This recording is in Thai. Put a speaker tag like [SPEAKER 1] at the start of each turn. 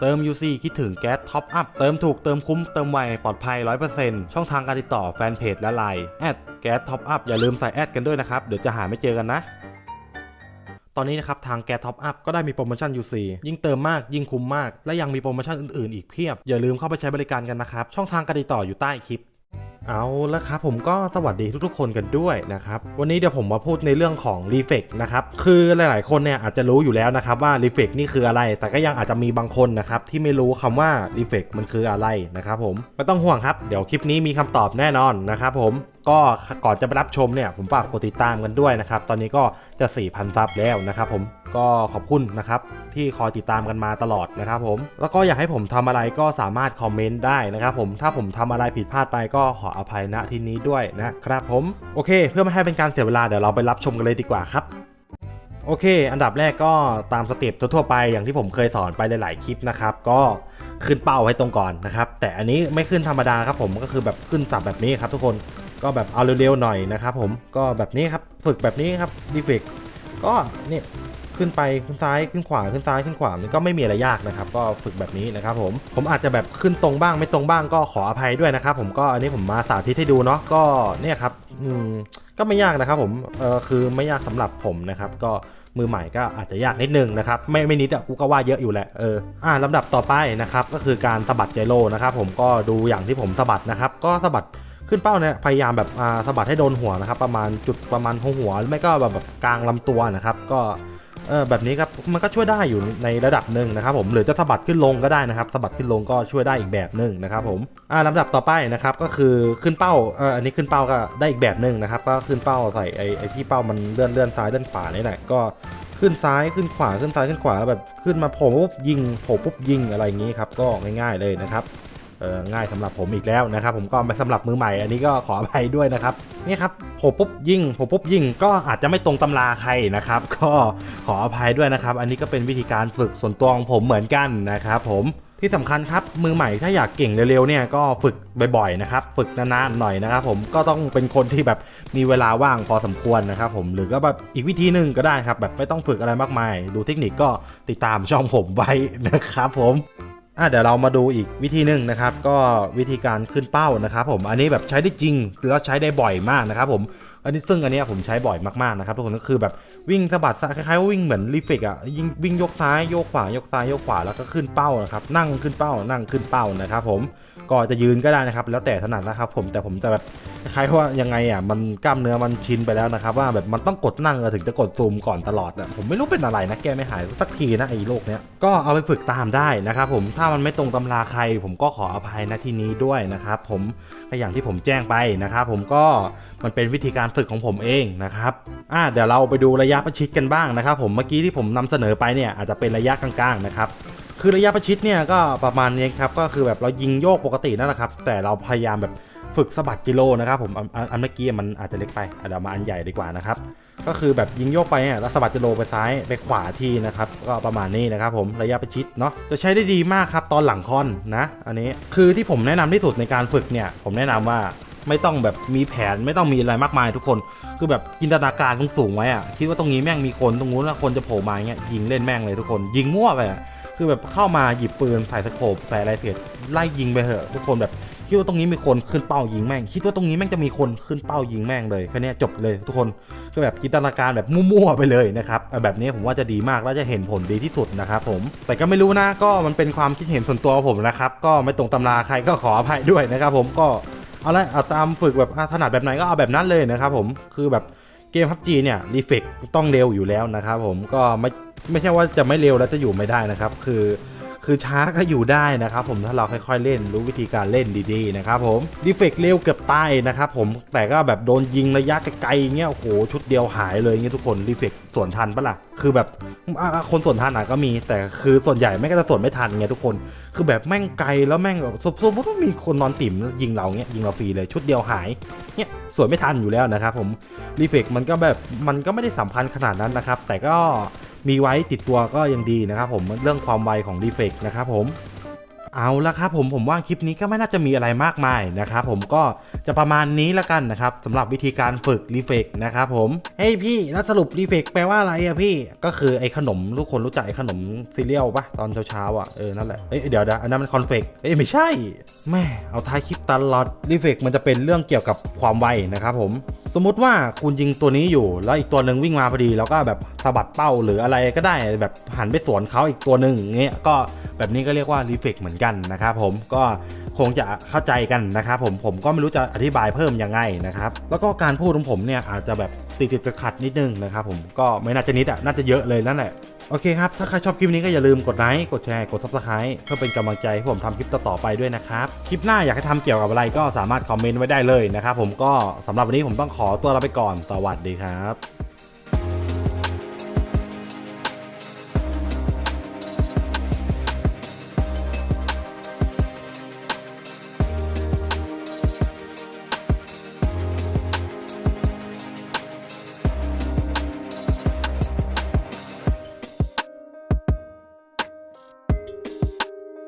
[SPEAKER 1] เติม UC คิดถึงแก๊สท็อปอัพเติมถูกเติมคุ้มเติมไวปลอดภัย 100%ช่องทางการติดต่อแฟนเพจและไลน์แอดแก๊สท็อปอัพอย่าลืมใส่แอดกันด้วยนะครับ เดี๋ยวจะหาไม่เจอกันนะตอนนี้นะครับทางแก๊สท็อปอัพก็ได้มีโปรโมชั่น UC ยิ่งเติมมากยิ่งคุ้มมาก และยังมีโปรโมชั่นอื่นๆ อีกเพียบ อย่าลืมเข้าไปใช้บริการกันนะครับ ช่องทางการติดต่ออยู่ใต้คลิป เอาละครับผมก็สวัสดีทุกๆ คนกันด้วยนะครับ วันนี้เดี๋ยวผมมาพูดในเรื่องของ r e f l e c t นะครับ คือหลายๆ คนเนี่ยอาจจะรู้อยู่แล้วนะครับว่า r e f l e c t นี่คืออะไร แต่ก็ยังอาจจะมีบางคนนะครับที่ไม่รู้คำว่า r e f l e c t มันคืออะไรนะครับผมไม่ต้องห่วงครับ เดี๋ยวคลิปนี้มีคำตอบแน่นอนนะครับผม ก็ก่อนจะไปรับชมเนี่ยผมฝากกดติดตามกันด้วยนะครับ ตอนนี้ก็จะ 4,000 ซับแล้วนะครับผมก็ขอบคุณนะครับที่คอยติดตามกันมาตลอดนะครับผมแล้วก็อยากให้ผมทำอะไรก็สามารถคอมเมนต์ได้นะครับผมถ้าผมทำอะไรผิดพลาดไปก็ขออภัยณที่นี้ด้วยนะครับผมโอเค เพื่อไม่ให้เป็นการเสียเวลาเดี๋ยวเราไปรับชมกันเลยดีกว่าครับโอเค อันดับแรกก็ตามสเต็ปทั่วๆไปอย่างที่ผมเคยสอนไปหลายๆคลิปนะครับ ก็ขึ้นเป้าให้ตรงก่อนนะครับ แต่อันนี้ไม่ขึ้นธรรมดาครับผมก็คือแบบขึ้นสับแบบนี้ครับทุกคน ก็แบบเอาเร็วๆหน่อยนะครับผมก็แบบนี้ครับฝึกแบบนี้ครับดีเฟกก็เนี่ยขึ้นไปขึ้นซ้ายขึ้นขวาขึ้นซ้ายขึ้นขวามันก็ไม่มีอะไรยากนะครับ ก็ฝึกแบบนี้นะครับผมผมอาจจะแบบขึ้นตรงบ้างไม่ตรงบ้างก็ขออภัยด้วยนะครับผมก็อันนี้ผมมาสาธิตให้ดูเนาะก็เนี่ยครับอืมก็ไม่ยากนะครับผมเออคือไม่ยากสำหรับผมนะครับ ก็มือใหม่ก็อาจจะยากนิดนึงนะครับไม่ไม่นิดอะกูก็ว่าเยอะอยู่แหละเอออ่าลำดับต่อไปนะครับก็คือการสะบัดไจโรนะครับผมก็ดูอย่างที่ผมสะบัดนะครับ ก็สะบัด ขึ้นเป้าเนี่ยพยายามแบบอ่าสะบัดให้โดนหัวนะครับ ประมาณจุดประมาณหัวหัวหรือไม่ก็แบบแบบกลางลำตัวนะครับ ก็เออแบบนี้ครับมันก็ช่วยได้อยู่ในระดับหนึ่งนะครับผมหรือจะสะบัดขึ้นลงก็ได้นะครับสะบัดขึ้นลงก็ช่วยได้อีกแบบหนึ่งนะครับผมอ่าลำดับต่อไปนะครับก็คือขึ้นเป้าเอออันนี้ขึ้นเป้าก็ได้อีกแบบหนึ่งนะครับก็ขึ้นเป้าใส่ไอ้ไอ้ที่เป้ามันเลื่อนเลื่อนซ้ายเลื่อนขวานี่แหละก็ขึ้นซ้ายขึ้นขวาขึ้นซ้ายขึ้นขวาแบบขึ้นมาโผล่ปุ๊บยิงโผล่ปุ๊บยิงอะไรอย่างนี้ครับก็ง่ายๆเลยนะครับ ง่ายสำหรับผมอีกแล้วนะครับ ผมก็สำหรับมือใหม่อันนี้ก็ขออภัยด้วยนะครับนี่ครับโผล่ปุ๊บยิ่งโผล่ปุ๊บยิ่งก็อาจจะไม่ตรงตำราใครนะครับ ก็ขออภัยด้วยนะครับ อันนี้ก็เป็นวิธีการฝึกส่วนตัวของผมเหมือนกันนะครับผมที่สำคัญครับมือใหม่ถ้าอยากเก่งเร็วๆเนี่ยก็ฝึกบ่อยๆนะครับฝึกนานๆหน่อยนะครับ ผมก็ต้องเป็นคนที่แบบมีเวลาว่างพอสมควรนะครับ ผมหรือก็แบบอีกวิธีหนึ่งก็ได้ครับ แบบไม่ต้องฝึกอะไรมากมาย ดูเทคนิคก็ติดตามช่องผมไว้นะครับ ผม อะเดี๋ยวเรามาดูอีกวิธีหนึ่งนะครับ ก็วิธีการขึ้นเป้านะครับ ผมอันนี้แบบใช้ได้จริงแล้วใช้ได้บ่อยมากนะครับ ผม อันนี้ซึ่งอันนี้ผมใช้บ่อยมากๆนะครับทุกคนก็คือแบบวิ่งสะบัดคล้ายๆว่าวิ่งเหมือนรีเฟกอะยิงวิ่งยกซ้ายโยกขวายกซ้ายโยกขวาแล้วก็ขึ้นเป้านะครับนั่งขึ้นเป้านั่งขึ้นเป้านะครับผมก็จะยืนก็ได้นะครับแล้วแต่ถนัดนะครับผมแต่ผมจะแบบคล้ายๆว่ายังไงอะมันกล้ามเนื้อมันชินไปแล้วนะครับว่าแบบมันต้องกดนั่งถึงจะกดซูมก่อนตลอดอะผมไม่รู้เป็นอะไรนะแกไม่หายสักทีนะไอ้โรคเนี้ยก็เอาไปฝึกตามได้นะครับผมถ้ามันไม่ตรงตำราใคร ผมก็ขออภัยณที่นี้ด้วยนะครับผมอย่างที่ผมแจ้งไปนะครับผมก็มันเป็นวิธีการฝึกของผมเองนะครับอ่าเดี๋ยวเราไปดูระยะประชิดกันบ้างนะครับ ผมเมื่อกี้ที่ผมนำเสนอไปเนี่ยอาจจะเป็นระยะกลางๆนะครับคือระยะประชิดเนี่ยก็ประมาณนี้ครับก็คือแบบเรายิงโยกปกตินั่นแหละครับ แต่เราพยายามแบบฝึกสะบัดกิโลนะครับผมอันอันเมื่อกี้มันอาจจะเล็กไปเดี๋ยวมาอันใหญ่ดีกว่านะครับก็คือแบบยิงโยกไปเนี่ยแล้วสะบัดกิโลไปซ้ายไปขวาทีนะครับก็ประมาณนี้นะครับผมระยะประชิดเนาะจะใช้ได้ดีมากครับตอนหลังคอนนะ อันนี้คือที่ผมแนะนำที่สุดในการฝึกเนี่ยผมแนะนำว่า ไม่ต้องแบบมีแผนไม่ต้องมีอะไรมากมายทุกคน คือแบบจินตนาการสูงไว้อะคิดว่าตรงนี้แม่งมีคนตรงนู้นแล้วคนจะโผล่มาเงี้ยยิงเล่นแม่งเลยทุกคน ยิงมั่วไปอะคือแบบเข้ามาหยิบปืนใส่สโคปใส่อะไรเสร็จไล่ยิงไปเถอะทุกคนแบบคิดว่าตรงนี้มีคนขึ้นเป้ายิงแม่ง คิดว่าตรงนี้แม่งจะมีคนขึ้นเป้ายิงแม่งเลยแค่นี้จบเลยทุกคนคือแบบจินตนาการแบบมั่วๆไปเลยนะครับเอาแบบนี้ผมว่าจะดีมากและจะเห็นผลดีที่สุดนะครับผมแต่ก็ไม่รู้นะก็มันเป็นความคิดเห็นส่วนตัวของผมนะครับก็ไม่ตรงตำราใครก็ขออภัยด้วยนะครับผมก็ เอาละเอาตามฝึกแบบถนัดแบบไหนก็เอาแบบนั้นเลยนะครับผมคือแบบเกมพับจีเนี่ยรีเฟกต้องเร็วอยู่แล้วนะครับผมก็ไม่ไม่ใช่ว่าจะไม่เร็วแล้วจะอยู่ไม่ได้นะครับ คือ คือช้าก็อยู่ได้นะครับผมถ้าเราค่อยๆเล่นรู้วิธีการเล่นดีๆนะครับผมดีเฟกเร็วเกือบตายนะครับผมแต่ก็แบบโดนยิงระยะไกลๆเงี้ยโอ้โหชุดเดียวหายเลยเงี้ยทุกคนดีเฟกส่วนทันปะล่ะคือแบบคนส่วนทันอะก็มี แต่คือส่วนใหญ่ไม่งก็จะส่วนไม่ทันไงทุกคน คือแบบแม่งไกลแล้วแม่งแบบสมสมติว่ามีคนนอนติ่มยิงเราเงี้ยยิงเราฟรีเลยชุดเดียวหายเนี่ยสวนไม่ทันอยู่แล้วนะครับผมรีเฟกมันก็แบบมันก็ไม่ได้สำคัญขนาดนั้นนะครับแต่ก็ มีไว้ติดตัวก็ยังดีนะครับผมเรื่องความไวของรีเฟกนะครับผมเอาละครับผมผมว่าคลิปนี้ก็ไม่น่าจะมีอะไรมากมายนะครับผมก็จะประมาณนี้ละกันนะครับสำหรับวิธีการฝึกรีเฟกนะครับผมเฮ้ยพี่แล้วสรุปรีเฟกแปลว่าอะไรอะพี่ก็คือไอ้ขนมทุกคนรู้จักไอ้ขนมซีเรียลปะตอนเช้าๆอะเออนั่นแหละเอ้ยเดี๋ยวเดี๋ยวอันนั้นมันคอนเฟกเอ้ยไม่ใช่แม่เอาท้ายคลิปตลอดรีเฟกมันจะเป็นเรื่องเกี่ยวกับความไวนะครับผม สมมุติว่าคุณยิงตัวนี้อยู่ แล้วอีกตัวหนึ่งวิ่งมาพอดี แล้วก็แบบสะบัดเป้าหรืออะไรก็ได้แบบหันไปสวนเขาอีกตัวหนึ่งเงี้ยก็แบบนี้ก็เรียกว่ารีเฟกเหมือนกันนะครับผมก็คงจะเข้าใจกันนะครับผมผมก็ไม่รู้จะอธิบายเพิ่มยังไงนะครับแล้วก็การพูดของผมเนี่ยอาจจะแบบติดติดขัดนิดนึงนะครับผมก็ไม่น่าจะนิดอะน่าจะเยอะเลยนั่นแหละ โอเคครับ ถ้าใครชอบคลิปนี้ก็อย่าลืมกดไลค์ กดแชร์ กด subscribe เพื่อเป็นกำลังใจให้ผมทำคลิปต่อๆไปด้วยนะครับ คลิปหน้าอยากให้ทำเกี่ยวกับอะไรก็สามารถคอมเมนต์ไว้ได้เลยนะครับผมก็สำหรับวันนี้ผมต้องขอตัวลาไปก่อน สวัสดีครับ